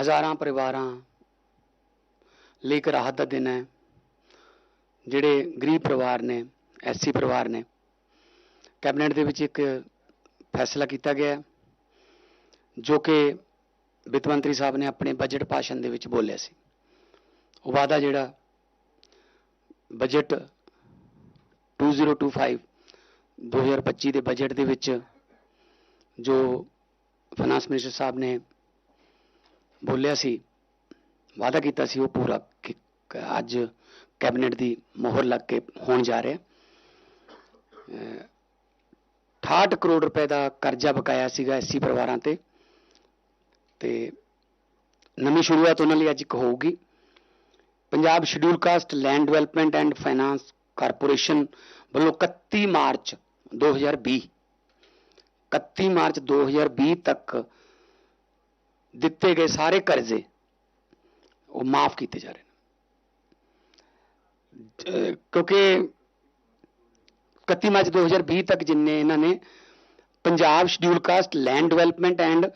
ਹਜ਼ਾਰਾਂ ਪਰਿਵਾਰਾਂ ਲਈ ਇੱਕ ਰਾਹਤ ਦਾ ਦਿਨ ਹੈ, ਜਿਹੜੇ ਗਰੀਬ ਪਰਿਵਾਰ ਨੇ ਐਸਸੀ ਪਰਿਵਾਰ ਨੇ। ਕੈਬਨਿਟ ਦੇ ਵਿੱਚ ਇੱਕ ਫੈਸਲਾ ਕੀਤਾ ਗਿਆ ਜੋ ਕਿ ਵਿੱਤ ਮੰਤਰੀ ਸਾਹਿਬ ਨੇ ਆਪਣੇ ਬਜਟ ਭਾਸ਼ਣ ਦੇ ਵਿੱਚ ਬੋਲਿਆ ਸੀ। ਉਹ ਵਾਅਦਾ ਜਿਹੜਾ ਬਜਟ 2025 2025 ਦੇ ਬਜਟ ਦੇ ਵਿੱਚ ਜੋ ਫਾਈਨਾਂਸ ਮਿਨਿਸਟਰ ਸਾਹਿਬ ਨੇ ਬੋਲਿਆ ਸੀ, ਵਾਅਦਾ ਕੀਤਾ ਸੀ ਉਹ ਪੂਰਾ ਕਿ- ਅੱਜ ਕੈਬਨਿਟ ਦੀ ਮੋਹਰ ਲੱਗ ਕੇ ਹੋਣ ਜਾ ਰਿਹਾ। ਹੈ 68 ਕਰੋੜ ਰੁਪਏ ਦਾ ਕਰਜ਼ਾ ਬਕਾਇਆ ਸੀਗਾ ਐਸਸੀ ਪਰਿਵਾਰਾਂ ਤੇ ਤੇ ਨਵੀਂ ਸ਼ੁਰੂਆਤ ਉਹਨਾਂ ਲਈ ਅੱਜ ਇੱਕ ਹੋਊਗੀ। Punjab schedule caste land development and finance corporation ਵੱਲੋਂ 31 ਮਾਰਚ 2020 31 ਮਾਰਚ 2020 ਤੱਕ ਦਿੱਤੇ ਗਏ ਸਾਰੇ ਕਰਜ਼ੇ ਉਹ ਮਾਫ ਕੀਤੇ ਜਾ ਰਹੇ ਨੇ। ਕਿਉਂਕਿ 31 ਮਾਰਚ 2020 ਤੱਕ ਜਿੰਨੇ ਇਹਨਾਂ ਨੇ Punjab schedule caste land development and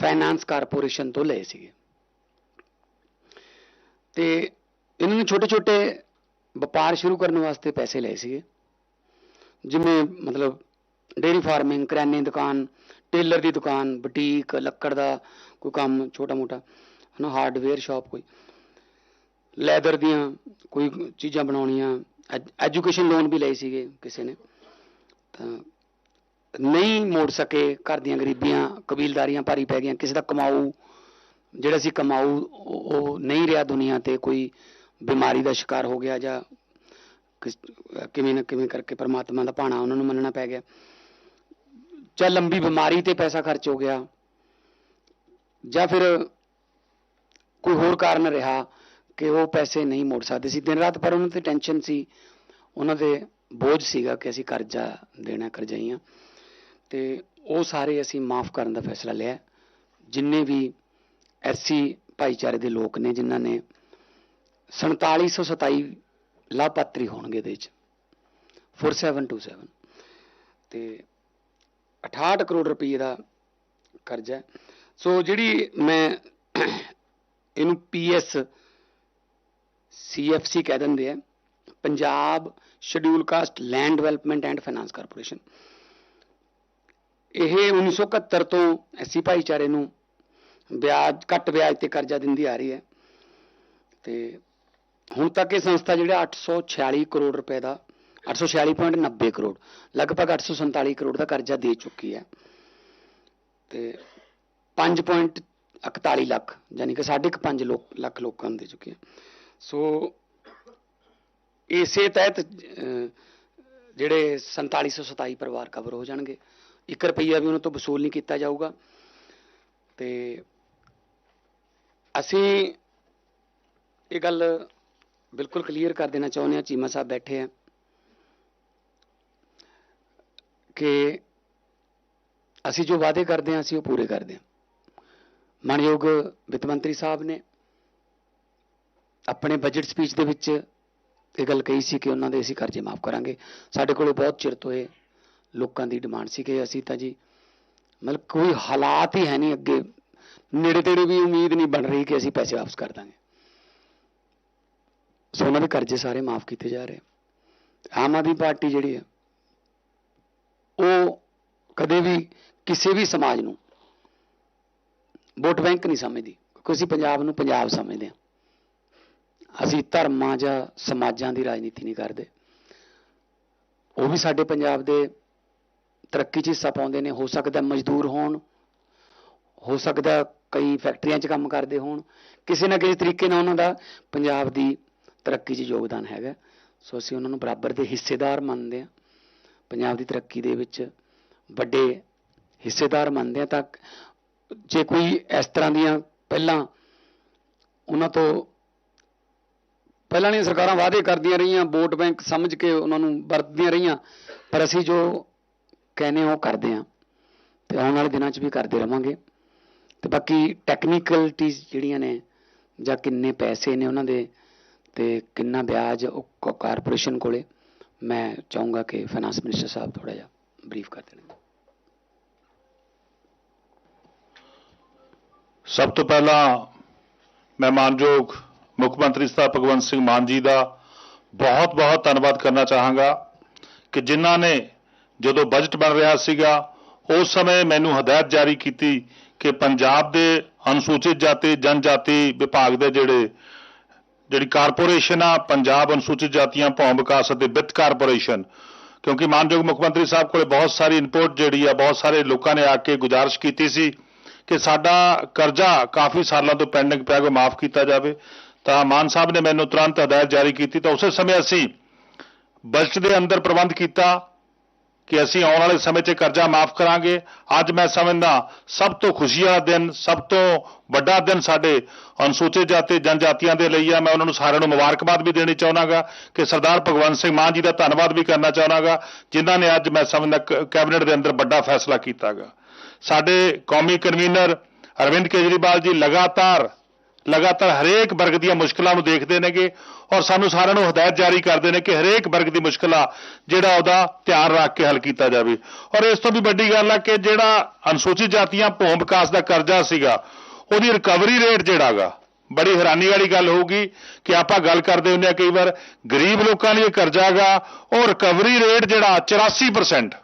finance corporation ਤੋਂ ਲਏ ਸੀਗੇ। ਤੇ ਇਹਨਾਂ ਨੇ ਛੋਟੇ ਛੋਟੇ ਵਪਾਰ ਸ਼ੁਰੂ ਕਰਨ ਵਾਸਤੇ ਪੈਸੇ ਲਏ ਸੀਗੇ। ਜਿਵੇਂ ਮਤਲਬ ਡੇਰੀ ਫਾਰਮਿੰਗ, ਕਰਿਆਨੇ ਦੀ ਦੁਕਾਨ, ਟੇਲਰ ਦੀ ਦੁਕਾਨ, ਬੁਟੀਕ, ਲੱਕੜ ਦਾ ਕੋਈ ਕੰਮ ਛੋਟਾ ਮੋਟਾ, ਹਨਾ ਹਾਰਡਵੇਅਰ ਸ਼ਾਪ ਕੋਈ। ਲੈਦਰ ਦੀਆਂ ਕੋਈ ਚੀਜ਼ਾਂ ਬਣਾਉਣੀਆਂ ਐਜੂਕੇਸ਼ਨ ਲੋਨ ਵੀ ਲਏ ਸੀਗੇ ਕਿਸੇ ਨੇ। ਤਾਂ ਨਹੀਂ ਮੋੜ ਸਕੇ ਘਰ ਦੀਆਂ ਗਰੀਬੀਆਂ, ਕਬੀਲਦਾਰੀਆਂ ਭਾਰੀ ਪੈ ਗਈਆਂ, ਕਿਸੇ ਦਾ ਕਮਾਊ, ਜਿਹੜਾ ਸੀ ਕਮਾਊ ਉਹ ਨਹੀਂ ਰਿਹਾ ਦੁਨੀਆ ਤੇ ਕੋਈ ਬਿਮਾਰੀ ਦਾ ਸ਼ਿਕਾਰ ਹੋ ਗਿਆ ਜਾਂ ਕਿਸ- ਕਿਵੇਂ ਨਾ ਕਿਵੇਂ ਕਰਕੇ ਪਰਮਾਤਮਾ ਦਾ ਭਾਣਾ ਉਹਨਾਂ ਨੂੰ ਮੰਨਣਾ ਪੈ ਗਿਆ। ਜਾਂ ਲੰਬੀ ਬਿਮਾਰੀ ਤੇ ਪੈਸਾ ਖਰਚ ਹੋ ਗਿਆ। ਜਾਂ ਫਿਰ ਕੋਈ ਹੋਰ ਕਾਰਨ ਰਿਹਾ ਕਿ ਉਹ ਪੈਸੇ ਨਹੀਂ ਮੋੜ ਸਕਦੇ ਸੀ? ਦਿਨ ਰਾਤ ਪਰ ਉਹਨਾਂ ਤੇ ਟੈਨਸ਼ਨ ਸੀ। ਉਹਨਾਂ ਦੇ ਬੋਝ ਸੀਗਾ ਕਿ ਅਸੀਂ ਕਰਜ਼ਾ ਦੇਣਾ, ਕਰਜ਼ਾਈਆਂ। ਤੇ ਉਹ ਸਾਰੇ ਅਸੀਂ ਮਾਫ ਕਰਨ ਦਾ ਫੈਸਲਾ ਲਿਆ। ਜਿੰਨੇ ਵੀ ਐਸੀ ਭਾਈਚਾਰੇ ਦੇ ਲੋਕ ਨੇ, ਜਿਨ੍ਹਾਂ ਨੇ 4727 ਲਾਭਪਾਤਰੀ ਹੋਣਗੇ ਇਹਦੇ ਵਿੱਚ। 4727 ਤੇ 68 ਕਰੋੜ ਰੁਪਏ ਦਾ ਕਰਜ਼ਾ ਹੈ। ਸੋ ਜਿਹੜੀ ਮੈਂ ਇਹਨੂੰ ਪੀਐਸ ਸੀਐਫਸੀ ਕਹਿ ਦਿੰਦੇ ਆ, Punjab schedule caste land development and finance corporation ਇਹ 1971 ਤੋਂ ਐਸੀ ਭਾਈਚਾਰੇ ਨੂੰ ਵਿਆਜ, ਘੱਟ ਵਿਆਜ ਤੇ ਕਰਜ਼ਾ ਦਿੰਦੀ ਆ ਰਹੀ ਹੈ। ਤੇ ਹੁਣ ਤੱਕ ਇਹ ਸੰਸਥਾ ਜਿਹੜਾ 846 ਕਰੋੜ ਰੁਪਏ ਦਾ 846.90 ਕਰੋੜ, ਲਗਭਗ 847 ਕਰੋੜ ਦਾ ਕਰਜ਼ਾ ਦੇ ਚੁੱਕੀ ਹੈ। ਤੇ 5.41 ਲੱਖ ਯਾਨੀ ਕਿ 5.5 ਲੋਕ ਲੱਖ ਲੋਕਾਂ ਨੂੰ ਦੇ ਚੁੱਕੇ ਸੋ ਇਸੇ ਤਹਿਤ ਅਹ, ਜਿਹੜੇ 4727 ਪਰਿਵਾਰ ਕਵਰ ਹੋ ਜਾਣਗੇ। 1 ਰੁਪਈਆ ਵੀ ਉਹਨਾਂ ਤੋਂ ਵਸੂਲ ਨਹੀਂ ਕੀਤਾ ਜਾਊਗਾ। ਤੇ ਅਸੀਂ ਇਹ ਗੱਲ ਬਿਲਕੁਲ ਕਲੀਅਰ ਕਰ ਦੇਣਾ ਚਾਹੁੰਦੇ ਹਾਂ ਚੀਮਾ ਸਾਹਿਬ ਬੈਠੇ ਆ ਕਿ ਅਸੀਂ ਜੋ ਵਾਅਦੇ ਕਰਦੇ ਹਾਂ ਅਸੀਂ ਉਹ ਪੂਰੇ ਕਰਦੇ ਹਾਂ। ਮਾਨਯੋਗ ਵਿੱਤ ਮੰਤਰੀ ਸਾਹਿਬ ਨੇ ਆਪਣੇ ਬਜਟ ਸਪੀਚ ਦੇ ਵਿੱਚ ਇਹ ਗੱਲ ਕਹੀ ਸੀ ਕਿ ਉਹਨਾਂ ਦੇ ਅਸੀਂ ਕਰਜ਼ੇ ਮਾਫ ਕਰਾਂਗੇ। ਸਾਡੇ ਕੋਲੇ ਬਹੁਤ ਚਿਰ ਤੋਂ ਇਹ ਲੋਕਾਂ ਦੀ ਡਿਮਾਂਡ ਸੀ ਕਿ ਅਸੀਂ ਤਾਂ ਜੀ ਮਤਲਬ ਕੋਈ ਹਾਲਾਤ ਹੀ ਹੈ ਨਹੀਂ ਅੱਗੇ। ਨੇੜੇ ਤੇੜੇ ਵੀ ਉਮੀਦ ਨਹੀਂ ਬਣ ਰਹੀ ਕਿ ਅਸੀਂ ਪੈਸੇ ਵਾਪਸ ਕਰ ਦਾਂਗੇ। ਸੋ ਉਹਨਾਂ ਦੇ ਕਰਜ਼ੇ ਸਾਰੇ ਮਾਫ ਕੀਤੇ ਜਾ ਰਹੇ। ਆਮ ਆਦਮੀ ਪਾਰਟੀ ਜਿਹੜੀ ਹੈ, ਉਹ ਕਦੇ ਵੀ ਕਿਸੇ ਵੀ ਸਮਾਜ ਨੂੰ ਵੋਟ ਬੈਂਕ ਨਹੀਂ ਸਮਝਦੀ, ਕਿਉਂਕਿ ਅਸੀਂ ਪੰਜਾਬ ਨੂੰ ਪੰਜਾਬ ਸਮਝਦੇ ਹਾਂ। ਅਸੀਂ ਧਰਮਾਂ ਜਾਂ ਸਮਾਜਾਂ ਦੀ ਰਾਜਨੀਤੀ ਨਹੀਂ ਕਰਦੇ। ਉਹ ਵੀ ਸਾਡੇ ਪੰਜਾਬ ਦੇ ਤਰੱਕੀ 'ਚ ਹਿੱਸਾ ਪਾਉਂਦੇ ਨੇ, ਹੋ ਸਕਦਾ ਮਜ਼ਦੂਰ ਹੋਣ, ਹੋ ਸਕਦਾ ਕਈ ਫੈਕਟਰੀਆਂ 'ਚ ਕੰਮ ਕਰਦੇ ਹੋਣ, ਕਿਸੇ ਨਾ ਕਿਸੇ ਤਰੀਕੇ ਨਾਲ ਉਹਨਾਂ ਦਾ ਪੰਜਾਬ ਦੀ ਤਰੱਕੀ 'ਚ ਯੋਗਦਾਨ ਹੈਗਾ। ਸੋ ਅਸੀਂ ਉਹਨਾਂ ਨੂੰ ਬਰਾਬਰ ਦੇ ਹਿੱਸੇਦਾਰ ਮੰਨਦੇ ਹਾਂ। ਪੰਜਾਬ ਦੀ ਤਰੱਕੀ ਦੇ ਵਿੱਚ ਵੱਡੇ ਹਿੱਸੇਦਾਰ ਮੰਨਦੇ ਹਾਂ ਤਾਂ ਜੇ ਕੋਈ ਇਸ ਤਰ੍ਹਾਂ ਦੀਆਂ ਪਹਿਲਾਂ ਉਹਨਾਂ ਤੋਂ ਪਹਿਲਾਂ ਵਾਲੀਆਂ ਸਰਕਾਰਾਂ ਵਾਅਦੇ ਕਰਦੀਆਂ ਰਹੀਆਂ, ਵੋਟ ਬੈਂਕ ਸਮਝ ਕੇ ਉਹਨਾਂ ਨੂੰ ਵਰਤਦੀਆਂ ਰਹੀਆਂ, ਪਰ ਅਸੀਂ ਜੋ ਕਹਿੰਦੇ ਹਾਂ ਉਹ ਕਰਦੇ ਹਾਂ ਤੇ ਆਉਣ ਵਾਲੇ ਦਿਨਾਂ 'ਚ ਵੀ ਕਰਦੇ ਰਵਾਂਗੇ। ਤੇ ਬਾਕੀ ਟੈਕਨੀਕਲਟੀਜ਼ ਜਿਹੜੀਆਂ ਨੇ ਜਾਂ ਕਿੰਨੇ ਪੈਸੇ ਨੇ ਉਹਨਾਂ ਦੇ ਤੇ ਕਿੰਨਾ ਵਿਆਜ ਉਹ ਕਾਰਪੋਰੇਸ਼ਨ ਕੋਲੇ, ਮੈਂ ਚਾਹੂੰਗਾ ਕਿ ਫਾਈਨਾਂਸ ਮਿਨਿਸਟਰ ਸਾਹਿਬ ਥੋੜਾ ਜਿਹਾ ਬਰੀਫ ਕਰ ਦੇਣ। ਸਭ ਤੋਂ ਪਹਿਲਾਂ ਮੈਂ ਮਾਨਯੋਗ ਮੁੱਖ ਮੰਤਰੀ ਸਾਹਿਬ ਭਗਵੰਤ ਸਿੰਘ ਮਾਨ ਜੀ ਦਾ ਬਹੁਤ ਬਹੁਤ ਧੰਨਵਾਦ ਕਰਨਾ ਚਾਹਾਂਗਾ ਕਿ ਜਿਨ੍ਹਾਂ ਨੇ ਜਦੋਂ ਬਜਟ ਬਣ ਰਿਹਾ ਸੀਗਾ, ਉਸ ਸਮੇਂ ਮੈਨੂੰ ਹਦਾਇਤ ਜਾਰੀ ਕੀਤੀ ਕਿ ਪੰਜਾਬ ਦੇ ਅਨੁਸੂਚਿਤ ਜਾਤੀ, ਜਨਜਾਤੀ ਵਿਭਾਗ ਦੇ ਜਿਹੜੇ, ਜਿਹੜੀ ਕਾਰਪੋਰੇਸ਼ਨ ਆ, ਪੰਜਾਬ ਅਨੁਸੂਚਿਤ ਜਾਤੀਆਂ ਭੌਂ ਵਿਕਾਸ ਅਤੇ ਵਿੱਤ ਕਾਰਪੋਰੇਸ਼ਨ, ਕਿਉਂਕਿ ਮਾਨਯੋਗ ਮੁੱਖ ਮੰਤਰੀ ਸਾਹਿਬ ਕੋਲੇ ਬਹੁਤ ਸਾਰੀ ਇਨਪੁਟ ਜਿਹੜੀ ਆ, ਬਹੁਤ ਸਾਰੇ ਲੋਕਾਂ ਨੇ ਆ ਕੇ ਗੁਜ਼ਾਰਿਸ਼ ਕੀਤੀ ਸੀ। ਕਿ ਸਾਡਾ ਕਰਜ਼ਾ ਕਾਫੀ ਸਾਲਾਂ ਤੋਂ ਪੈਂਡਿੰਗ ਪਿਆ ਕੋ ਮਾਫ ਕੀਤਾ ਜਾਵੇ, ਤਾਂ ਮਾਨ ਸਾਹਿਬ ਨੇ ਮੈਨੂੰ ਤੁਰੰਤ ਹਦਾਇਤ ਜਾਰੀ ਕੀਤੀ, ਤਾਂ ਉਸੇ ਸਮੇਂ ਅਸੀਂ ਬਜਟ ਦੇ ਅੰਦਰ ਪ੍ਰਬੰਧ ਕੀਤਾ ਕਿ ਅਸੀਂ ਆਉਣ ਵਾਲੇ ਸਮੇਂ 'ਚ ਕਰਜ਼ਾ ਮਾਫ ਕਰਾਂਗੇ। ਅੱਜ ਮੈਂ ਸਮਝਦਾ ਸਭ ਤੋਂ ਖੁਸ਼ੀ ਵਾਲਾ ਦਿਨ, ਸਭ ਤੋਂ ਵੱਡਾ ਦਿਨ ਸਾਡੇ ਅਨੁਸੂਚਿਤ ਜਾਤੀ, ਜਨਜਾਤੀਆਂ ਦੇ ਲਈ ਆ। ਮੈਂ ਉਹਨਾਂ ਨੂੰ ਸਾਰਿਆਂ ਨੂੰ ਮੁਬਾਰਕਬਾਦ ਵੀ ਦੇਣੀ ਚਾਹੁੰਦਾਗਾ ਕਿ ਸਰਦਾਰ ਭਗਵੰਤ ਸਿੰਘ ਮਾਨ ਜੀ ਦਾ ਧੰਨਵਾਦ ਵੀ ਕਰਨਾ ਚਾਹੁੰਦਾਗਾ, ਜਿਨ੍ਹਾਂ ਨੇ ਅੱਜ ਮੈਂ ਸਮਝਦਾ ਕ- ਕੈਬਨਿਟ ਦੇ ਅੰਦਰ ਵੱਡਾ ਫੈਸਲਾ ਕੀਤਾਗਾ। ਸਾਡੇ ਕੌਮੀ ਕਨਵੀਨਰ ਅਰਵਿੰਦ ਕੇਜਰੀਵਾਲ ਜੀ ਲਗਾਤਾਰ ਲਗਾਤਾਰ ਹਰੇਕ ਵਰਗ ਦੀਆਂ ਮੁਸ਼ਕਲਾਂ ਨੂੰ ਦੇਖਦੇ ਨੇਗੇ ਔਰ ਸਾਨੂੰ ਸਾਰਿਆਂ ਨੂੰ ਹਦਾਇਤ ਜਾਰੀ ਕਰਦੇ ਨੇ ਕਿ ਹਰੇਕ ਵਰਗ ਦੀ ਮੁਸ਼ਕਲਾ ਜਿਹੜਾ ਉਹਦਾ ਧਿਆਨ ਰੱਖ ਕੇ ਹੱਲ ਕੀਤਾ ਜਾਵੇ। ਔਰ ਇਸ ਤੋਂ ਵੀ ਵੱਡੀ ਗੱਲ ਆ ਕਿ ਜਿਹੜਾ ਅਨੁਸੂਚਿਤ ਜਾਤੀਆਂ ਭੌਂ ਵਿਕਾਸ ਦਾ ਕਰਜ਼ਾ ਸੀਗਾ, ਉਹਦੀ ਰਿਕਵਰੀ ਰੇਟ ਜਿਹੜਾਗਾ, ਬੜੀ ਹੈਰਾਨੀ ਵਾਲੀ ਗੱਲ ਹੋਊਗੀ ਕਿ ਆਪਾਂ ਗੱਲ ਕਰਦੇ ਹੁੰਦੇ ਆ ਕਈ ਵਾਰ ਗਰੀਬ ਲੋਕਾਂ ਲਈ ਇਹ ਕਰਜ਼ਾਗਾ, ਉਹ ਰਿਕਵਰੀ ਰੇਟ ਜਿਹੜਾ 84%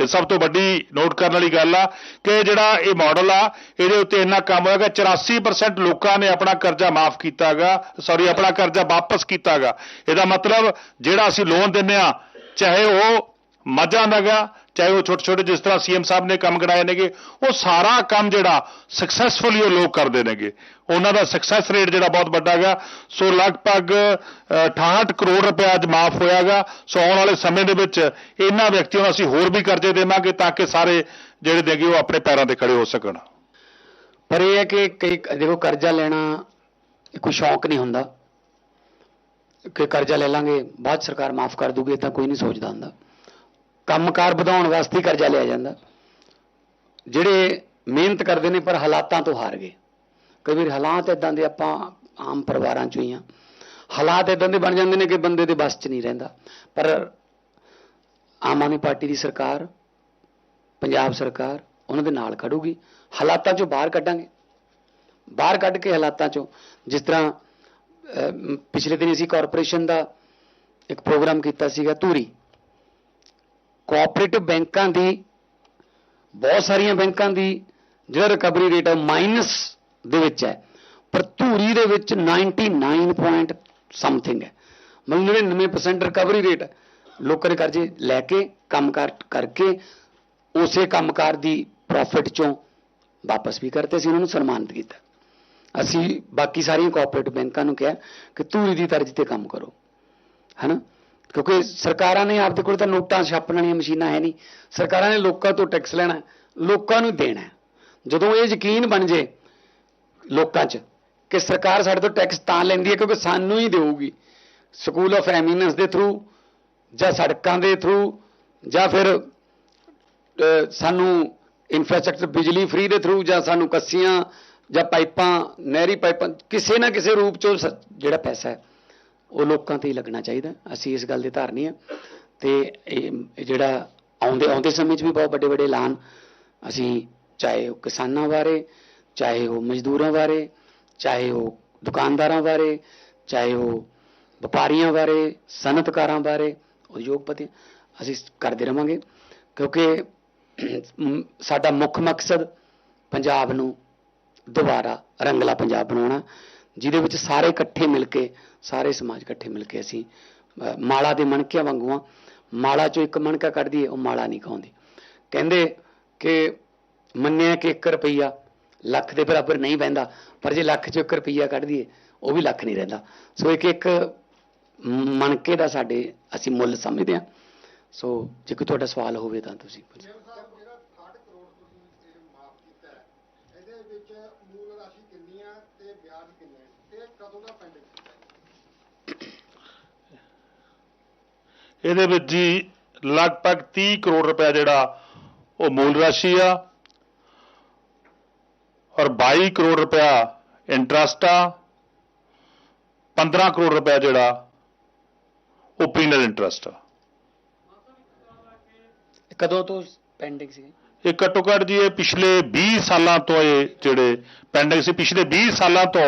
ਇਹ ਸਭ ਤੋਂ ਵੱਡੀ ਨੋਟ ਕਰਨ ਵਾਲੀ ਗੱਲ ਆ ਕਿ ਜਿਹੜਾ ਇਹ ਮਾਡਲ ਆ, ਇਹਦੇ ਉੱਤੇ ਇੰਨਾ ਕੰਮ ਹੋਏਗਾ 84% ਲੋਕਾਂ ਨੇ ਆਪਣਾ ਕਰਜ਼ਾ ਮਾਫ ਕੀਤਾਗਾ ਸੌਰੀ ਆਪਣਾ ਕਰਜ਼ਾ ਵਾਪਸ ਕੀਤਾਗਾ। ਇਹਦਾ ਮਤਲਬ ਜਿਹੜਾ ਅਸੀਂ ਲੋਨ ਦਿੰਨੇ ਆ, ਚਾਹੇ ਉਹ ਮੱਝਾਂ ਦਾ ਗਾ ਚਾਹੇ ਉਹ ਛੋਟੇ ਛੋਟੇ ਜਿਸ ਤਰ੍ਹਾਂ ਸੀਐਮ ਸਾਹਿਬ ਨੇ ਕੰਮ ਕਰਾਏ ਨੇਗੇ ਉਹ ਸਾਰਾ ਕੰਮ ਜਿਹੜਾ ਸਕਸੈਸਫੁਲੀ ਉਹ ਲੋਕ ਕਰਦੇ ਨੇਗੇ। ਉਹਨਾਂ ਦਾ ਸਕਸੈਸ ਰੇਟ ਜਿਹੜਾ ਬਹੁਤ ਵੱਡਾ ਹੈਗਾ। ਸੋ ਲਗਭਗ ਅ, 68 ਕਰੋੜ ਰੁਪਏ ਅੱਜ ਮਾਫ ਹੋਇਆਗਾ ਸੋ ਆਉਣ ਵਾਲੇ ਸਮੇਂ ਦੇ ਵਿੱਚ ਇਹਨਾਂ ਵਿਅਕਤੀਆਂ ਨੂੰ ਅਸੀਂ ਹੋਰ ਵੀ ਕਰਜ਼ੇ ਦੇਵਾਂਗੇ ਤਾਂ ਕਿ ਸਾਰੇ ਜਿਹੜੇ ਦੇਗੇ ਉਹ ਆਪਣੇ ਪੈਰਾਂ ਤੇ ਖੜੇ ਹੋ ਸਕਣ। ਪਰ ਇਹ ਹੈ ਕਿ ਕਈ ਦੇਖੋ ਕਰਜ਼ਾ ਲੈਣਾ ਕੋਈ ਸ਼ੌਕ ਨਹੀਂ ਹੁੰਦਾ। ਕਿ ਕਰਜ਼ਾ ਲੈ ਲਾਂਗੇ ਬਾਅਦ ਸਰਕਾਰ ਮਾਫ ਕਰ ਦੂਗੀ ਤਾਂ ਕੋਈ ਨਹੀਂ ਸੋਚਦਾ ਹੁੰਦਾ। ਕੰਮਕਾਰ ਵਧਾਉਣ ਵਾਸਤੇ ਕਰਜ਼ਾ ਲਿਆ ਜਾਂਦਾ। ਜਿਹੜੇ ਮਿਹਨਤ ਕਰਦੇ ਨੇ, ਪਰ ਹਾਲਾਤਾਂ ਤੋਂ ਹਾਰ ਗਏ। ਕਈ ਵਾਰ ਹਾਲਾਤ ਇਦਾਂ ਦੇ ਆਪਾਂ ਆਮ ਪਰਿਵਾਰਾਂ 'ਚੋਂ ਹੀ ਆ। ਹਾਲਾਤ ਇਦਾਂ ਦੇ ਬਣ ਜਾਂਦੇ ਨੇ ਕਿ ਬੰਦੇ ਦੇ ਬਸ 'ਚ ਨਹੀਂ ਰਹਿੰਦਾ। ਪਰ ਆਮ ਆਦਮੀ ਪਾਰਟੀ ਦੀ ਸਰਕਾਰ, ਪੰਜਾਬ ਸਰਕਾਰ, ਉਹਨਾਂ ਦੇ ਨਾਲ ਖੜੂਗੀ। ਹਾਲਾਤਾਂ ਚੋਂ ਬਾਹਰ ਕੱਢਾਂਗੇ। ਬਾਹਰ ਕੱਢ ਕੇ ਹਾਲਾਤਾਂ ਚੋਂ ਜਿਸ ਤਰ੍ਹਾਂ ਪਿਛਲੇ ਦਿਨ ਅਸੀਂ ਕਾਰਪੋਰੇਸ਼ਨ ਦਾ ਇੱਕ ਪ੍ਰੋਗਰਾਮ ਕੀਤਾ ਸੀਗਾ ਧੂਰੀ। ਕੋਆਪਰੇਟਿਵ ਬੈਂਕਾਂ ਦੀ, ਬਹੁਤ ਸਾਰੀਆਂ ਬੈਂਕਾਂ ਦੀ ਜਿਹੜਾ ਰਿਕਵਰੀ ਰੇਟ ਹੈ ਮਾਈਨਸ ਦੇ ਵਿੱਚ ਹੈ। ਪਰ ਧੂਰੀ ਦੇ ਵਿੱਚ 99 ਪੁਆਇੰਟ ਸਮਥਿੰਗ ਹੈ। ਮਤਲਬ 99% ਰਿਕਵਰੀ ਰੇਟ ਹੈ ਲੋਕਾਂ ਦੇ ਕਰਜ਼ੇ ਲੈ ਕੇ ਕੰਮਕਾਰ ਕਰਕੇ, ਉਸੇ ਕੰਮਕਾਰ ਦੀ ਪ੍ਰੋਫਿਟ ਚੋਂ ਵਾਪਸ ਵੀ ਕਰਤੇ ਸੀ, ਉਹਨਾਂ ਨੂੰ ਸਨਮਾਨਿਤ ਕੀਤਾ। ਅਸੀਂ ਬਾਕੀ ਸਾਰੀਆਂ ਕੋਆਪਰੇਟਿਵ ਬੈਂਕਾਂ ਨੂੰ ਕਿਹਾ ਕਿ ਧੂਰੀ ਦੀ ਤਰਜ਼ ਤੇ ਕੰਮ ਕਰੋ। ਹੈਨਾ? ਕਿਉਂਕਿ ਸਰਕਾਰਾਂ ਨੇ ਆਪਦੇ ਕੋਲ ਤਾਂ ਨੋਟਾਂ ਛਾਪਣ ਵਾਲੀਆਂ ਮਸ਼ੀਨਾਂ ਹੈ ਨਹੀਂ। ਸਰਕਾਰਾਂ ਨੇ ਲੋਕਾਂ ਤੋਂ ਟੈਕਸ ਲੈਣਾ ਲੋਕਾਂ ਨੂੰ ਦੇਣਾ ਜਦੋਂ ਇਹ ਯਕੀਨ ਬਣ ਜੇ ਲੋਕਾਂ 'ਚ ਕਿ ਸਰਕਾਰ ਸਾਡੇ ਤੋਂ ਟੈਕਸ ਤਾਂ ਲੈਂਦੀ ਹੈ ਕਿਉਂਕਿ ਸਾਨੂੰ ਹੀ ਦੇਊਗੀ। ਸਕੂਲ ਆਫ ਐਮੀਨੈਂਸ ਦੇ ਥਰੂ ਜਾਂ ਸੜਕਾਂ ਦੇ ਥਰੂ ਜਾਂ ਫਿਰ ਸਾਨੂੰ ਇਨਫਰਾਸਟ੍ਰਕਚਰ ਬਿਜਲੀ ਫ੍ਰੀ ਦੇ ਥਰੂ ਜਾਂ ਸਾਨੂੰ ਕੱਸੀਆਂ ਜਾਂ ਪਾਈਪਾਂ, ਨਹਿਰੀ ਪਾਈਪਾਂ, ਕਿਸੇ ਨਾ ਕਿਸੇ ਰੂਪ 'ਚ ਸ- ਜਿਹੜਾ ਪੈਸਾ ਹੈ। ਉਹ ਲੋਕਾਂ ਤੇ ਹੀ ਲੱਗਣਾ ਚਾਹੀਦਾ। ਅਸੀਂ ਇਸ ਗੱਲ ਦੇ ਧਾਰਨੀ ਆ। ਤੇ ਇਹ ਜਿਹੜਾ ਆਉਂਦੇ ਆਉਂਦੇ ਸਮੇਂ 'ਚ ਵੀ ਬਹੁਤ ਵੱਡੇ ਵੱਡੇ ਐਲਾਨ ਅਸੀਂ ਚਾਹੇ ਉਹ ਕਿਸਾਨਾਂ ਬਾਰੇ, ਚਾਹੇ ਉਹ ਮਜ਼ਦੂਰਾਂ ਬਾਰੇ, ਚਾਹੇ ਉਹ ਦੁਕਾਨਦਾਰਾਂ ਬਾਰੇ, ਚਾਹੇ ਉਹ ਵਪਾਰੀਆਂ ਬਾਰੇ, ਸਨਅਤਕਾਰਾਂ ਬਾਰੇ ਉਦਯੋਗਪਤੀ ਅਸੀਂ ਕਰਦੇ ਰਵਾਂਗੇ। ਕਿਉਂਕਿ ਸਾਡਾ ਮੁੱਖ ਮਕਸਦ ਪੰਜਾਬ ਨੂੰ ਦੁਬਾਰਾ ਰੰਗਲਾ ਪੰਜਾਬ ਬਣਾਉਣਾ। ਜਿਹਦੇ ਵਿੱਚ ਸਾਰੇ ਇਕੱਠੇ ਮਿਲ ਕੇ, ਸਾਰੇ ਸਮਾਜ ਇਕੱਠੇ ਮਿਲ ਕੇ ਅਸੀਂ ਮਾਲਾ ਦੇ ਮਣਕਿਆਂ ਵਾਂਗੂ ਆ। ਮਾਲਾ ਚੋਂ ਇੱਕ ਮਣਕਾ ਕੱਢਦੀ ਹੈ, ਉਹ ਮਾਲਾ ਨਹੀਂ ਖਾਉਂਦੀ। ਕਹਿੰਦੇ ਕਿ ਮੰਨਿਆ ਕਿ 1 ਰੁਪਈਆ ਲੱਖ ਦੇ ਬਰਾਬਰ ਨਹੀਂ ਬਹਿੰਦਾ, ਪਰ ਜੇ ਲੱਖ ਚੋਂ 1 ਰੁਪਈਆ ਕੱਢ ਦਈਏ ਉਹ ਵੀ ਲੱਖ ਨਹੀਂ ਰਹਿੰਦਾ। ਸੋ ਇੱਕ ਇੱਕ ਮਣਕੇ ਦਾ ਸਾਡੇ ਅਸੀਂ ਮੁੱਲ ਸਮਝਦੇ ਹਾਂ। ਸੋ ਜੇ ਕੋਈ ਤੁਹਾਡਾ ਸਵਾਲ ਹੋਵੇ ਤਾਂ ਤੁਸੀਂ ਪੁੱਛੋ ਮੇਅਰ ਸਾਹਿਬ ਜਿਹੜਾ 68 ਕਰੋੜ ਤੁਸੀਂ ਇਹ ਮਾਫ ਕੀਤਾ ਹੈ ਇਹਦੇ ਵਿੱਚ ਮੂਲ ਰਾਸ਼ੀ ਕਿੰਨੀ ਆ ਤੇ ਵਿਆਜ ਕਿੰਨਾ ਹੈ ਤੇ ਕਦੋਂ ਦਾ ਪੈਂਡਿੰਗ ਇਹਦੇ ਵਿੱਚ ਜੀ ਲਗਭਗ 30 ਕਰੋੜ ਰੁਪਏ ਜਿਹੜਾ ਉਹ ਮੂਲ ਰਾਸ਼ੀ ਆ ਔਰ 22 ਕਰੋੜ ਰੁਪਇਆ ਇੰਟਰਸਟ ਆ 15 ਕਰੋੜ ਰੁਪਇਆ ਜਿਹੜਾ ਉਹ ਪੀਨਲ ਇੰਟਰਸਟ ਆ। ਕਦੋਂ ਤੋਂ ਪੈਂਡਿੰਗ ਸੀ ਇਹ ਘੱਟੋ ਘੱਟ ਜੀ ਇਹ ਪਿਛਲੇ 20 ਸਾਲਾਂ ਤੋਂ ਇਹ ਜਿਹੜੇ ਪੈਂਡਿੰਗ ਸੀ ਪਿਛਲੇ 20 ਸਾਲਾਂ ਤੋਂ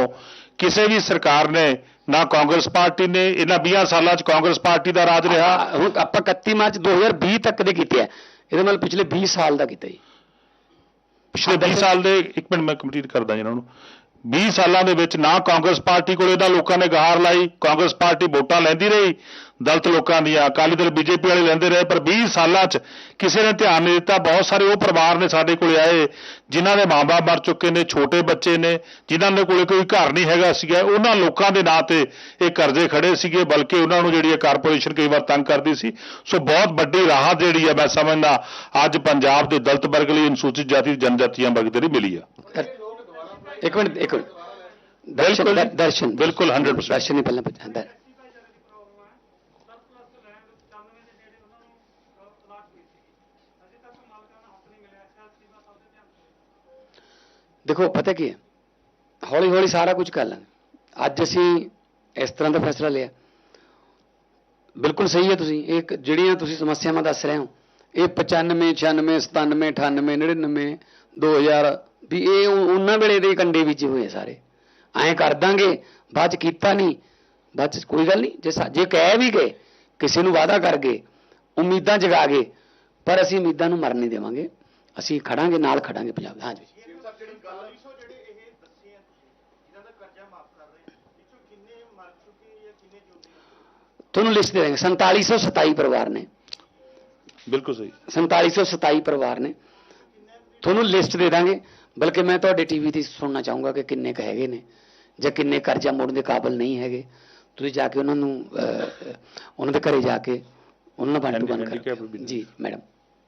ਕਿਸੇ ਵੀ ਸਰਕਾਰ ਨੇ ਨਾ ਕਾਂਗਰਸ ਪਾਰਟੀ ਨੇ ਇਹਨਾਂ 20 ਸਾਲਾਂ 'ਚ ਕਾਂਗਰਸ ਪਾਰਟੀ ਦਾ ਰਾਜ ਰਿਹਾ। ਹੁਣ ਆਪਾਂ 31 ਮਾਰਚ 2020 ਤੱਕ ਦੇ ਕੀਤੇ ਆ। ਇਹਦੇ ਨਾਲ ਪਿਛਲੇ 20 ਸਾਲ ਦਾ ਕੀਤਾ ਜੀ। ਪਿਛਲੇ 20 ਸਾਲ ਦੇ ਇੱਕ ਮਿੰਟ ਮੈਂ ਕੰਪਲੀਟ ਕਰਦਾ ਜੀ ਇਹਨਾਂ ਨੂੰ। 20 ਸਾਲਾਂ ਦੇ ਵਿੱਚ ਨਾ ਕਾਂਗਰਸ ਪਾਰਟੀ ਕੋਲ ਇਹਦਾ ਲੋਕਾਂ ਨੇ ਗਹਾਰ ਲਾਈ, ਕਾਂਗਰਸ ਪਾਰਟੀ ਵੋਟਾਂ ਲੈਂਦੀ ਰਹੀ, ਦਲਤ ਲੋਕਾਂ ਦੀਆਂ, ਅਕਾਲੀ ਦਲ, ਬੀਜੇਪੀ ਵਾਲੇ ਲੈਂਦੇ ਰਹੇ, ਪਰ 20 ਸਾਲਾਂ 'ਚ ਕਿਸੇ ਨੇ ਧਿਆਨ ਨਹੀਂ ਦਿੱਤਾ, ਬਹੁਤ ਸਾਰੇ ਉਹ ਪਰਿਵਾਰ ਨੇ ਸਾਡੇ ਕੋਲੇ ਆਏ, ਜਿਨ੍ਹਾਂ ਦੇ ਮਾਂ-ਬਾਪ ਮਰ ਚੁੱਕੇ ਨੇ, ਛੋਟੇ ਬੱਚੇ ਨੇ, ਜਿਨ੍ਹਾਂ ਦੇ ਕੋਲੇ ਕੋਈ ਘਰ ਨਹੀਂ ਹੈਗਾ ਸੀਗਾ, ਉਹਨਾਂ ਲੋਕਾਂ ਦੇ ਨਾਂ ਤੇ ਇਹ ਕਰਜ਼ੇ ਖੜੇ ਸੀਗੇ, ਬਲਕਿ ਉਹਨਾਂ ਨੂੰ ਜਿਹੜੀ ਇਹ ਕਾਰਪੋਰੇਸ਼ਨ ਕਈ ਵਾਰ ਤੰਗ ਕਰਦੀ ਸੀ। ਸੋ ਬਹੁਤ ਵੱਡੀ ਰਾਹਤ ਜਿਹੜੀ ਹੈ ਮੈਂ ਸਮਝਦਾ, ਅੱਜ ਪੰਜਾਬ ਦੇ ਦਲਤ ਵਰਗ ਲਈ ਅਨੁਸੂਚਿਤ ਜਾਤੀ ਜਨਜਾਤੀਆਂ ਵਰਗ ਦੇ ਲਈ ਮਿਲੀ ਆ। ਇੱਕ ਮਿੰਟ ਇੱਕ ਮਿੰਟ ਦਰਸ਼ਨ ਬਿਲਕੁਲ ਦਰ- ਦਰਸ਼ਨ ਬਿਲਕੁਲ 100% ਦਰਸ਼ਨ ਹੀ ਪਹਿਲਾਂ ਪੁੱਛ- ਦਰ- ਦੇਖੋ ਪਤਾ ਕੀ ਹੈ ਹੌਲੀ ਹੌਲੀ ਸਾਰਾ ਕੁਝ ਕਰ ਲਾਂਗੇ ਅੱਜ ਅਸੀਂ ਇਸ ਤਰ੍ਹਾਂ ਦਾ ਫੈਸਲਾ ਲਿਆ ਬਿਲਕੁਲ ਸਹੀ ਹੈ ਤੁਸੀਂ ਇਹ ਇੱਕ ਜਿਹੜੀਆਂ ਤੁਸੀਂ ਸਮੱਸਿਆਵਾਂ ਦੱਸ ਰਹੇ ਹੋ ਇਹ 95 96 97 98 99 2000 ਵੀ ਇਹ ਉਹ- ਉਹਨਾਂ ਵੇਲੇ ਦੇ ਕੰਡੇ ਵਿੱਚ ਹੋਏ ਆ ਸਾਰੇ। ਐਂ ਕਰ ਦਾਂਗੇ ਬਾਅਦ ਚ ਕੀਤਾ ਨਹੀਂ ਬਾਅਦ ਚ ਕੋਈ ਗੱਲ ਨਹੀਂ ਜੇ ਸਾ- ਜੇ ਕਹਿ ਵੀ ਗਏ ਕਿਸੇ ਨੂੰ ਵਾਅਦਾ ਕਰ ਗਏ ਉਮੀਦਾਂ ਜਗਾ ਗਏ ਪਰ ਅਸੀਂ ਉਮੀਦਾਂ ਨੂੰ ਮਰਨ ਨਹੀਂ ਦੇਵਾਂਗੇ। ਅਸੀਂ ਖੜਾਂਗੇ ਨਾਲ ਖੜਾਂਗੇ ਪੰਜਾਬ ਦੇ। ਹਾਂਜੀ। ਜਿਹੜੀ ਗੱਲ ਜਿਹੜੇ ਇਹ ਦੱਸੇ ਆ ਤੁਸੀਂ ਇਹਨਾਂ ਦਾ ਕਰਜ਼ਾ ਮਾਫ ਕਰ ਰਹੇ ਵਿੱਚੋਂ ਕਿੰਨੇ ਮਰ ਚੁੱਕੇ ਜਾਂ ਕਿੰਨੇ ਜਿਉਂਦੇ ਤੁਹਾਨੂੰ ਲਿਸਟ ਦੇ ਦਾਂਗੇ। 4727 ਪਰਿਵਾਰ ਨੇ। ਬਿਲਕੁਲ ਸਹੀ। 4727 ਪਰਿਵਾਰ ਨੇ। ਤੁਹਾਨੂੰ ਲਿਸਟ ਦੇ ਦਾਂਗੇ। ਬਲਕਿ ਮੈਂ ਤੁਹਾਡੇ ਟੀਵੀ ਤੇ ਸੁਣਨਾ ਚਾਹੂੰਗਾ ਕਿ ਕਿੰਨੇ ਕ ਹੈਗੇ ਨੇ ਜਾਂ ਕਿੰਨੇ ਕਰਜ਼ਾ ਮੋੜਨ ਦੇ ਕਾਬਿਲ ਨਹੀਂ ਹੈਗੇ। ਤੁਸੀਂ ਜਾ ਕੇ ਉਹਨਾਂ ਨੂੰ ਉਹਨਾਂ ਦੇ ਘਰੇ ਜਾ ਕੇ ਉਹਨਾਂ ਨਾਲ Handicap ਕਰ। ਜੀ ਮੈਡਮ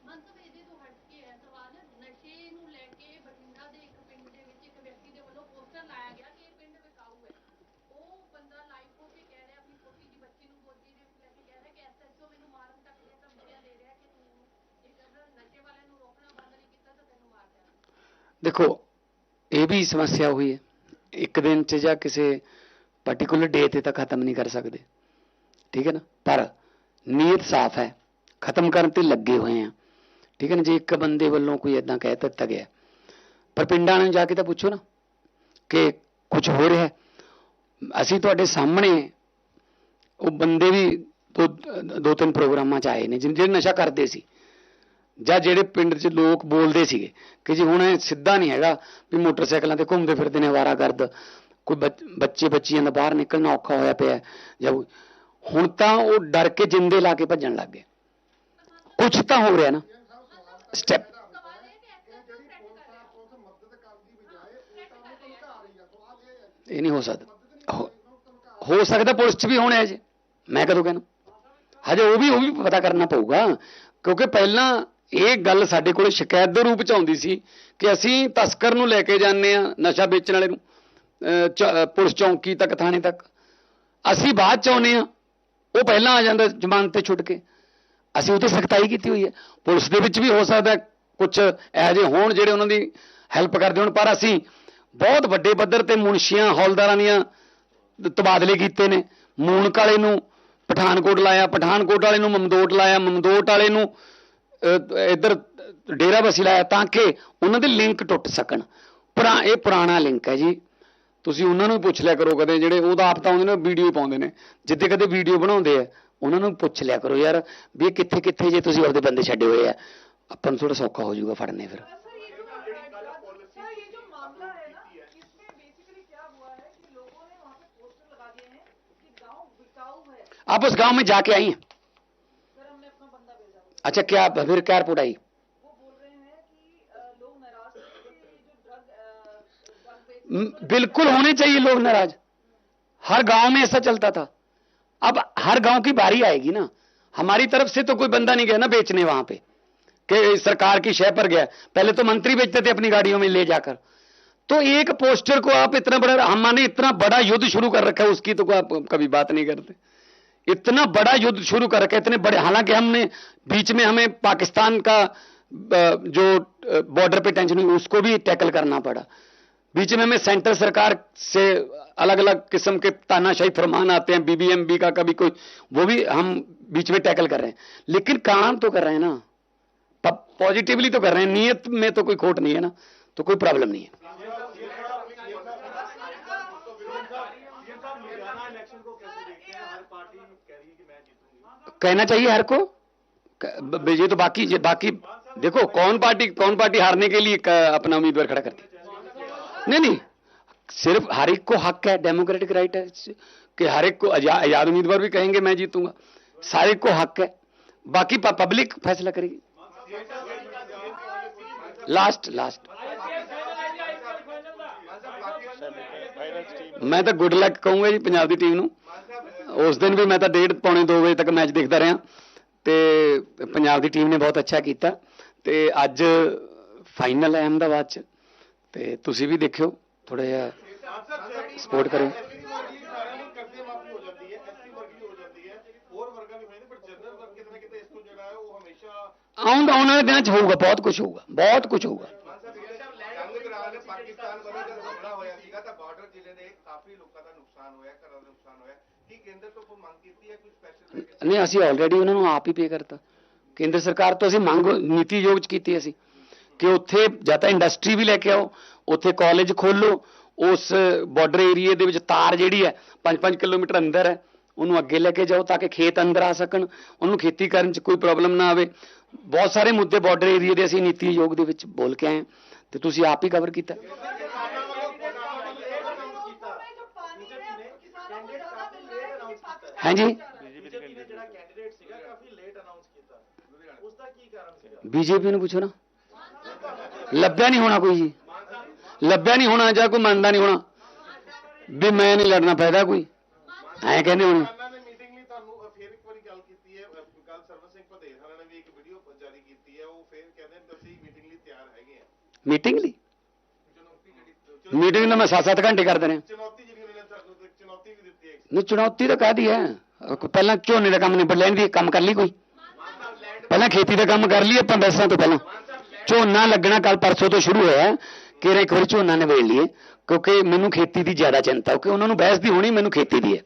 ਮੰਤਵ ਇਹਦੇ ਤੋਂ ਹਟ ਕੇ ਹੈ ਸਵਾਲ ਨਸ਼ੇ ਨੂੰ ਲੈ ਕੇ ਬਠਿੰਡਾ ਦੇ ਇੱਕ ਪਿੰਡ ਦੇ ਵਿੱਚ ਇੱਕ ਵਿਅਕਤੀ ਦੇ ਵੱਲੋਂ ਪੋਸਟਰ ਲਾਇਆ ਗਿਆ ਕਿ ਇਹ ਪਿੰਡ ਵਿਕਾਊ ਹੈ ਉਹ ਬੰਦਾ ਲਾਈਵ ਹੋ ਕੇ ਕਹਿ ਰਿਹਾ ਆਪਣੀ ਛੋਟੀ ਜੀ ਬੱਚੀ ਨੂੰ ਗੋਦੀ ਦੇ ਵਿੱਚ ਲੈ ਕੇ ਕਹਿ ਰਿਹਾ ਕਿ ਐਸਐਚਓ ਮੈਨੂੰ ਮਾਰਨ ਤੱਕ ਦੀਆਂ ਧਮਕੀਆਂ ਦੇ ਰਿਹਾ ਕਿ ਤੂੰ ਇੱਕ ਅਗਰ ਨਸ਼ੇ ਵਾਲਿਆਂ ਨੂੰ ਰੋਕਣਾ ਬੰਦ ਨਹੀਂ ਕੀਤਾ ਤਾਂ ਤੈਨੂੰ ਮਾਰ ਦੇਣਾ ਦੇਖੋ, ਇਹ ਵੀ ਸਮੱਸਿਆ ਹੋਈ ਹੈ। ਇੱਕ ਦਿਨ ਚ ਜਾਂ ਕਿਸੇ ਪਾਰਟਿਕੂਲਰ ਡੇ ਤੇ ਤਾਂ ਖਤਮ ਨਹੀਂ ਕਰ ਸਕਦੇ। ਠੀਕ ਹੈ ਨਾ? ਪਰ ਨੀਅਤ ਸਾਫ਼ ਹੈ। ਖਤਮ ਕਰਨ ਤੇ ਲੱਗੇ ਹੋਏ ਆ ਠੀਕ ਹੈ ਨਾ? ਜੇ ਇੱਕ ਬੰਦੇ ਵੱਲੋਂ ਕੋਈ ਇਦਾਂ ਕਹਿ ਦਿੱਤਾ ਗਿਆ। ਪਰ ਪਿੰਡਾਂ ਨੂੰ ਜਾ ਕੇ ਤਾਂ ਪੁੱਛੋ ਨਾ ਕਿ ਕੁਝ ਹੋ ਰਿਹਾ ਅਸੀਂ ਤੁਹਾਡੇ ਸਾਹਮਣੇ ਉਹ ਬੰਦੇ ਵੀ ਦੋ ਦੋ, ਤਿੰਨ ਪ੍ਰੋਗਰਾਮਾਂ ਚ ਆਏ ਨੇ, ਜਿਨ- ਜਿਹੜੇ ਨਸ਼ਾ ਕਰਦੇ ਸੀ। ਜਾਂ ਜਿਹੜੇ ਪਿੰਡ 'ਚ ਲੋਕ ਬੋਲਦੇ ਸੀਗੇ ਕਿ ਜੀ ਹੁਣ ਇਹ ਸਿੱਧਾ ਨਹੀਂ ਹੈਗਾ ਵੀ ਮੋਟਰਸਾਈਕਲਾਂ ਤੇ ਘੁੰਮਦੇ ਫਿਰਦੇ ਨੇ ਅਵਾਰਾਗਰਦ ਕੋਈ ਬੱਚ- ਬੱਚੇ ਬੱਚੀਆਂ ਦਾ ਬਾਹਰ ਨਿਕਲਣਾ ਔਖਾ ਹੋਇਆ ਪਿਆ ਜਾਂ ਹੁਣ ਤਾਂ ਉਹ ਡਰ ਕੇ ਜਿੰਦੇ ਲਾ ਕੇ ਭੱਜਣ ਲੱਗ ਗਏ। ਕੁਝ ਤਾਂ ਹੋ ਰਿਹਾ ਨਾ। ਸਟੈਪ ਇਹ ਨਹੀਂ ਹੋ ਸਕਦਾ। ਹੋ- ਸਕਦਾ ਪੁਲਿਸ 'ਚ ਵੀ ਹੋਣਾ ਹੈ ਜੀ। ਮੈਂ ਕਦੋਂ ਕਹਿਣਾ? ਹਜੇ ਉਹ ਵੀ ਉਹ ਵੀ ਪਤਾ ਕਰਨਾ ਪਊਗਾ, ਕਿਉਂਕਿ ਪਹਿਲਾਂ ਇਹ ਗੱਲ ਸਾਡੇ ਕੋਲ ਸ਼ਿਕਾਇਤ ਦੇ ਰੂਪ 'ਚ ਆਉਂਦੀ ਸੀ ਕਿ ਅਸੀਂ ਤਸਕਰ ਨੂੰ ਲੈ ਕੇ ਜਾਂਦੇ ਆ ਨਸ਼ਾ ਵੇਚਣ ਵਾਲੇ ਨੂੰ ਚ- ਪੁਲਿਸ ਚੌਂਕੀ ਤੱਕ, ਥਾਣੇ ਤੱਕ। ਅਸੀਂ ਬਾਅਦ 'ਚ ਆਉਨੇ ਆ ਉਹ ਪਹਿਲਾਂ ਆ ਜਾਂਦਾ ਜ਼ਮਾਨਤ ਤੇ ਛੁੱਟ ਕੇ। ਅਸੀਂ ਉਹ ਤੇ ਸਖਤਾਈ ਕੀਤੀ ਹੋਈ ਹੈ। ਪੁਲਿਸ ਦੇ ਵਿੱਚ ਵੀ ਹੋ ਸਕਦਾ ਕੁਝ ਇਹੋ ਜਿਹੇ ਹੋਣ ਜਿਹੜੇ ਉਹਨਾਂ ਦੀ ਹੈਲਪ ਕਰਦੇ ਹੋਣ, ਪਰ ਅਸੀਂ ਬਹੁਤ ਵੱਡੇ ਪੱਧਰ ਤੇ ਮੁਨਸ਼ੀਆਂ, ਹੌਲਦਾਰਾਂ ਦੀਆਂ ਤਬਾਦਲੇ ਕੀਤੇ ਨੇ। ਮੂਨਕ ਵਾਲੇ ਨੂੰ ਪਠਾਨਕੋਟ ਲਾਇਆ, ਪਠਾਨਕੋਟ ਵਾਲੇ ਨੂੰ ਮਮਦੋਟ ਲਾਇਆ, ਮਮਦੋਟ ਵਾਲੇ ਨੂੰ ਇੱਧਰ ਡੇਰਾ ਬਸੀ ਲਾਇਆ ਤਾਂ ਕਿ ਉਹਨਾਂ ਦੇ ਲਿੰਕ ਟੁੱਟ ਸਕਣ ਪੁਰਾ ਇਹ ਪੁਰਾਣਾ ਲਿੰਕ ਹੈ ਜੀ ਤੁਸੀਂ ਉਹਨਾਂ ਨੂੰ ਵੀ ਪੁੱਛ ਲਿਆ ਕਰੋ ਕਦੇ ਜਿਹੜੇ ਉਹਦਾ ਆਪ ਤਾਂ ਆਉਂਦੇ ਨੇ ਵੀਡੀਓ ਪਾਉਂਦੇ ਨੇ ਜਿੱਦੇ ਕਦੇ ਵੀਡੀਓ ਬਣਾਉਂਦੇ ਆ ਉਹਨਾਂ ਨੂੰ ਪੁੱਛ ਲਿਆ ਕਰੋ ਯਾਰ ਵੀ ਇਹ ਕਿੱਥੇ ਕਿੱਥੇ ਜੇ ਤੁਸੀਂ ਆਪਦੇ ਬੰਦੇ ਛੱਡੇ ਹੋਏ ਆ ਆਪਾਂ ਨੂੰ ਥੋੜਾ ਸੌਖਾ ਹੋ ਜਾਊਗਾ ਫੜਨੇ ਫਿਰ सर ये जो सर ये जो मामला है ना इसमें बेसिकली क्या हुआ है कि लोगों ने वहाँ पे पोस्टर लगा दिए हैं कि गांव बिकाऊ है आप उस गांव में जाके आई हैं अच्छा क्या फिर क्या रिपोर्ट आई बिल्कुल होने चाहिए लोग नाराज़। हर गाँव में ऐसा चलता था। अब हर गाँव की बारी आएगी ना। हमारी तरफ़ से तो कोई बंदा नहीं गया ना बेचने वहाँ पे कि सरकार की शय पर गया। पहले तो मंत्री बेचते थे अपनी गाड़ियों में ले जाकर। तो एक पोस्टर को आप इतना बड़ा हमने इतना बड़ा युद्ध शुरू कर रखा है उसकी तो आप कभी बात नहीं करते। इतना बड़ा युद्ध शुरू कर रखा इतने बड़े, हालाँकि हमने बीच में हमें पाकिस्तान का जो बॉर्डर पे टेंशन हुई, उसको भी टैकल करना पड़ा। बीच में हमें सेंट्रल सरकार से अलग अलग किस्म के तानाशाही फरमान आते हैं बीबीएमबी का कभी कोई, वो भी हम बीच में टैकल कर रहे हैं। लेकिन काम तो कर रहे हैं ना। पॉजिटिवली तो कर रहे हैं, नीयत में तो कोई खोट नहीं है ना तो कोई प्रॉब्लम नहीं है। कहना चाहिए हर को? ये तो बाकी, ये बाकी, देखो, कौन पार्टी कौन पार्टी हारने के लिए अपना उम्मीदवार खड़ा करती नहीं नहीं, सिर्फ़ हर एक को हक है, डेमोक्रेटिक राइट है कि हर एक को आज़ाद उम्मीदवार भी कहेंगे, मैं जीतूँगा। सारे को हक है। बाकी पब्लिक फैसला करेगी। Last last. मैं तो गुड लक कहूँगा जी, पंजाब की टीम ਨੂੰ ਉਸ ਦਿਨ ਵੀ ਮੈਂ ਤਾਂ ਡੇਢ ਪੌਣੇ 2 ਵਜੇ ਤੱਕ ਮੈਚ ਦੇਖਦਾ ਰਿਹਾ ਤੇ ਪੰਜਾਬ ਦੀ ਟੀਮ ਨੇ ਬਹੁਤ ਅੱਛਾ ਕੀਤਾ ਤੇ ਅੱਜ ਫਾਈਨਲ ਹੈ ਅਹਿਮਦਾਬਾਦ ਚ। ਤੇ ਤੁਸੀਂ ਵੀ ਦੇਖਿਓ ਥੋੜਾ ਜਿਹਾ ਸਪੋਰਟ ਕਰਿਓ ਕਰਦੇ ਮਾਫੀ ਹੋ ਆਉਣ ਵਾਲੇ ਦਿਨਾਂ ਚ ਹੋਊਗਾ, ਬਹੁਤ ਕੁਝ ਹੋਊਗਾ, ਬਹੁਤ ਕੁਝ ਹੋਊਗਾ। ਪਾਕਿਸਤਾਨ ਵੱਲੋਂ ਜਦੋਂ ਹਮਲਾ ਹੋਇਆ ਸੀਗਾ ਤਾਂ ਬਾਰਡਰ ਜ਼ਿਲ੍ਹੇ ਦੇ ਕਾਫੀ ਲੋਕਾਂ ਦਾ ਨੁਕਸਾਨ ਹੋਇਆ, ਘਰਾਂ ਦਾ ਕੇਂਦਰ ਤੋਂ ਕੋਈ ਮੰਗ ਕੀਤੀ ਹੈ ਕੋਈ ਸਪੈਸ਼ਲ ਨਹੀਂ, ਅਸੀਂ ਆਲਰੇਡੀ ਉਹਨਾਂ ਨੂੰ ਆਪ ਹੀ ਪੇ ਕਰਤਾ। ਕੇਂਦਰ ਸਰਕਾਰ ਤੋਂ ਅਸੀਂ ਮੰਗ, ਨੀਤੀ ਯੋਗ ਚ ਕੀਤੀ ਅਸੀਂ। ਕਿ ਉੱਥੇ ਜਾਂ ਤਾਂ ਇੰਡਸਟਰੀ ਵੀ ਲੈ ਕੇ ਆਓ, ਉੱਥੇ ਕਾਲਜ ਖੋਲੋ ਉਸ ਬਾਰਡਰ ਏਰੀਏ ਦੇ ਵਿੱਚ ਤਾਰ ਜਿਹੜੀ ਹੈ 5-5 ਕਿਲੋਮੀਟਰ ਅੰਦਰ ਹੈ, ਉਹਨੂੰ ਅੱਗੇ ਲੈ ਕੇ ਜਾਓ ਤਾਂ ਕਿ ਖੇਤ ਅੰਦਰ ਆ ਸਕਣ, ਉਹਨੂੰ ਖੇਤੀ ਕਰਨ ਚ ਕੋਈ ਪ੍ਰੋਬਲਮ ਨਾ ਆਵੇ। ਬਹੁਤ ਸਾਰੇ ਮੁੱਦੇ ਬਾਰਡਰ ਏਰੀਏ ਦੇ ਅਸੀਂ ਨੀਤੀ ਯੋਗ ਦੇ ਵਿੱਚ ਬੋਲ ਕੇ ਆਏ ਹਾਂ। ਤੇ ਤੁਸੀਂ ਆਪ ਹੀ ਕਵਰ ਕੀਤਾ। ਸੀਗਾ ਬੀਜੇਪੀ ਨੂੰ ਪੁੱਛੋ ਨਾ। ਲੱਭਿਆ ਨਹੀਂ ਹੋਣਾ ਕੋਈ ਜੀ। ਲੱਭਿਆ ਨਹੀਂ ਹੋਣਾ ਜਾਂ ਕੋਈ ਮੰਨਦਾ ਨਹੀਂ ਹੋਣਾ। ਵੀ ਮੈਂ ਨਹੀਂ ਲੜਨਾ ਫਾਇਦਾ ਕੋਈ। ਐਂ ਕਹਿੰਦੇ ਹੋਣੇ। ਮੀਟਿੰਗ ਲਈ ਤੁਹਾਨੂੰ ਅ, ਫਿਰ ਇੱਕ ਵਾਰੀ ਗੱਲ ਕੀਤੀ ਹੈ। ਕੱਲ ਸਰਵਨ ਸਿੰਘ ਭਦੇਰ ਹੋਰਾਂ ਨੇ ਵੀ ਇੱਕ ਵੀਡੀਓ ਜਾਰੀ ਕੀਤੀ ਹੈ। ਉਹ ਫਿਰ ਕਹਿੰਦੇ ਨੇ ਅਸੀਂ ਮੀਟਿੰਗ ਲਈ ਤਿਆਰ ਹੈਗੇ ਆ। ਮੀਟਿੰਗ ਲਈ? ਚੁਣੌਤੀ ਜਿਹੜੀ ਮੀਟਿੰਗ ਤਾਂ ਮੈਂ 7-7 ਘੰਟੇ ਕਰਦੇ ਰਹੇ। ਚੁਣੌਤੀ ਜਿਹੜੀ ਉਹਨਾਂ ਨੇ ਤੁਹਾਨੂੰ ਇੱਕ ਚੁਣੌਤੀ ਵੀ ਦਿੱਤੀ ਹੈ ਨਹੀਂ, ਚੁਣੌਤੀ ਤਾਂ ਕਾਹਦੀ ਹੈ? ਪਹਿਲਾਂ ਝੋਨੇ ਦਾ ਕੰਮ ਨਿਬੜ ਲੈਣ ਦੀ, ਕੰਮ ਕਰ ਲਈ ਕੋਈ? ਪਹਿਲਾਂ ਖੇਤੀ ਦਾ ਕੰਮ ਕਰ ਲਈ ਆਪਾਂ ਬੈਸਾਂ ਤੋਂ ਪਹਿਲਾਂ। ਝੋਨਾ ਲੱਗਣਾ ਕੱਲ ਪਰਸੋਂ ਤੋਂ ਸ਼ੁਰੂ ਹੋਇਆ ਕਿ ਇੱਕ ਵਾਰੀ ਝੋਨਾ ਨਿਬੇੜ ਲਈਏ, ਕਿਉਂਕਿ ਮੈਨੂੰ ਖੇਤੀ ਦੀ ਜ਼ਿਆਦਾ ਚਿੰਤਾ, ਕਿਉਂਕਿ ਉਹਨਾਂ ਨੂੰ ਬਹਿਸ ਦੀ ਹੋਣੀ, ਮੈਨੂੰ ਖੇਤੀ ਦੀ ਹੈ।